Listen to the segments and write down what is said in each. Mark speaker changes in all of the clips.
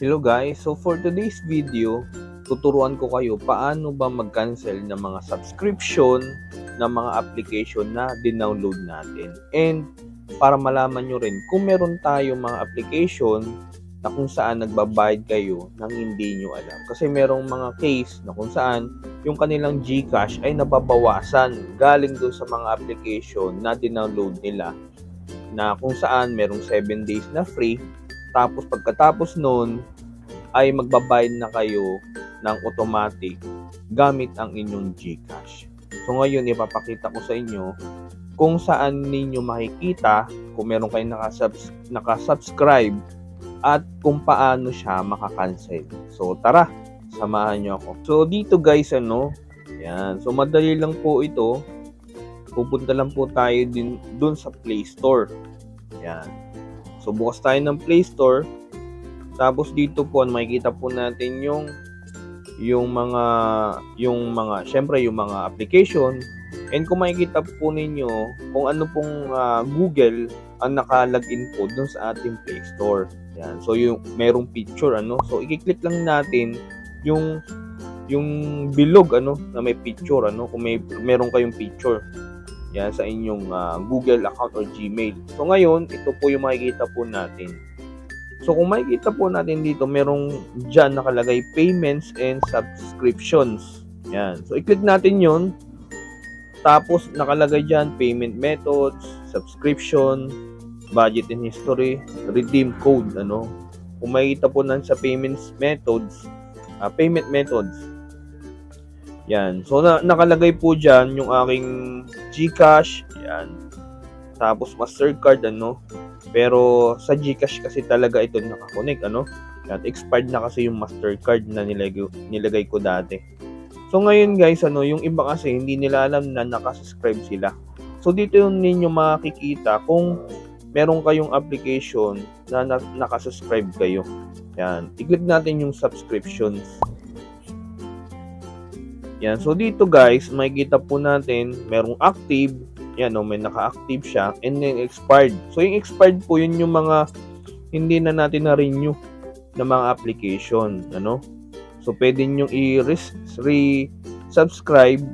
Speaker 1: Hello guys, so for today's video, tuturuan ko kayo paano ba mag-cancel ng mga subscription ng mga application na dinownload natin. And para malaman nyo rin kung meron tayo mga application na kung saan nagbabayad kayo nang hindi nyo alam. Kasi merong mga case na kung saan yung kanilang GCash ay nababawasan galing doon sa mga application na dinownload nila na kung saan merong 7 days na free tapos pagkatapos nun ay magbabayad na kayo ng automatic gamit ang inyong GCash. So ngayon ipapakita ko sa inyo kung saan ninyo makikita kung meron kayong nakasubs- nakasubscribe at kung paano siya makakancel. So tara, samahan nyo ako. So dito guys ano, yan. So madali lang po ito. Pupunta lang po tayo din dun sa Play Store. Yan. So bukas tayo ng Play Store. Tapos dito po makikita po natin yung yung mga yung mga syempre yung mga application and kung makikita po ninyo kung ano pong ah, Google ang naka-login po dun sa ating Play Store. Yan. So yung merong picture ano. So i-click lang natin yung yung bilog ano na may picture ano kung may meron kayong picture. Yan sa inyong ah, Google account or Gmail. So ngayon, ito po yung makikita po natin. So kung makikita po natin dito, merong dyan nakalagay payments and subscriptions. Yan. So i-click natin yon Tapos nakalagay dyan payment methods, subscription, budget and history, redeem code. Ano? Kung makikita po nan sa payments methods, ah, payment methods, yan. So, na, nakalagay po dyan yung aking GCash. Yan. Tapos, Mastercard, ano. Pero, sa GCash kasi talaga ito nakakonect, ano. Yan. Expired na kasi yung Mastercard na nilagay, nilagay ko dati. So, ngayon guys, ano, yung iba kasi hindi nila alam na nakasubscribe sila. So, dito yung ninyo makikita kung meron kayong application na, na nakasubscribe kayo. Yan. I-click natin yung subscriptions. Yan. So dito guys, makikita po natin merong active. Yan no, may naka-active siya and then expired. So yung expired po yun yung mga hindi na natin na-renew na mga application, ano? So pwede niyo i-resubscribe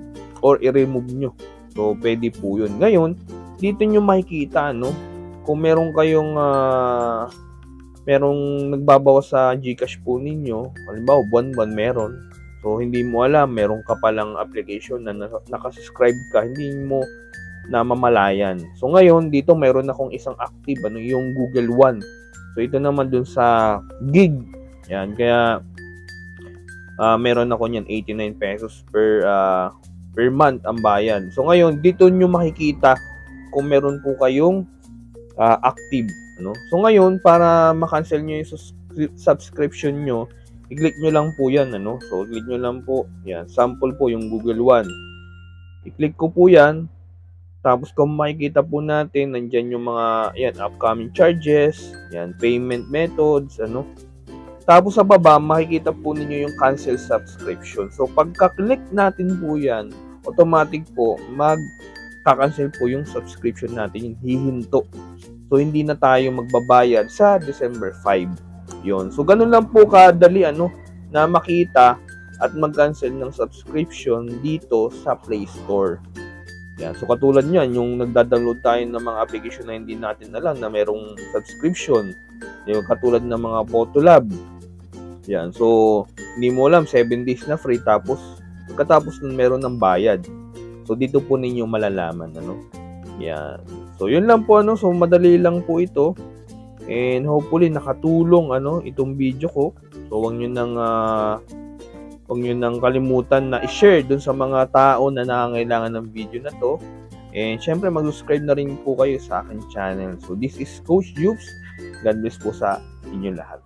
Speaker 1: or i-remove nyo. So pwede po yun. Ngayon, dito nyo makikita ano, kung meron kayong ah, merong nagbabawas sa GCash po ninyo, halimbawa buwan-buwan meron, So, hindi mo alam, meron ka palang application na naka- nakasubscribe ka, hindi mo namamalayan. So, ngayon, dito meron akong isang active, ano, yung Google One. So, ito naman dun sa gig. Yan, kaya ah, meron ako niyan 89 pesos per ah, per month ang bayan. So, ngayon, dito nyo makikita kung meron po kayong ah, active. Ano? So, ngayon, para makancel nyo yung subscription nyo, i-click nyo lang po yan, ano? So, click nyo lang po. Yan, sample po yung Google One. I-click ko po yan. Tapos, kung makikita po natin, nandyan yung mga, yan, upcoming charges, yan, payment methods, ano? Tapos, sa baba, makikita po ninyo yung cancel subscription. So, pagka-click natin po yan, automatic po, mag-cancel po yung subscription natin, yung hihinto. So, hindi na tayo magbabayad sa December 5. Yon. So ganun lang po kadali ano na makita at mag-cancel ng subscription dito sa Play Store. Yan. So katulad niyan, yung nagda-download tayo ng mga application na hindi natin alam na merong subscription. Yung katulad ng mga Photolab. Yan. So hindi mo alam 7 days na free tapos pagkatapos nun meron ng bayad. So dito po ninyo malalaman ano. Yan. So yun lang po ano, so madali lang po ito. And hopefully nakatulong ano itong video ko. So wag niyo nang ah, wag niyo nang kalimutan na i-share dun sa mga tao na nangangailangan ng video na to. And syempre mag-subscribe na rin po kayo sa akin channel. So this is Coach Jupes. God bless po sa inyo lahat.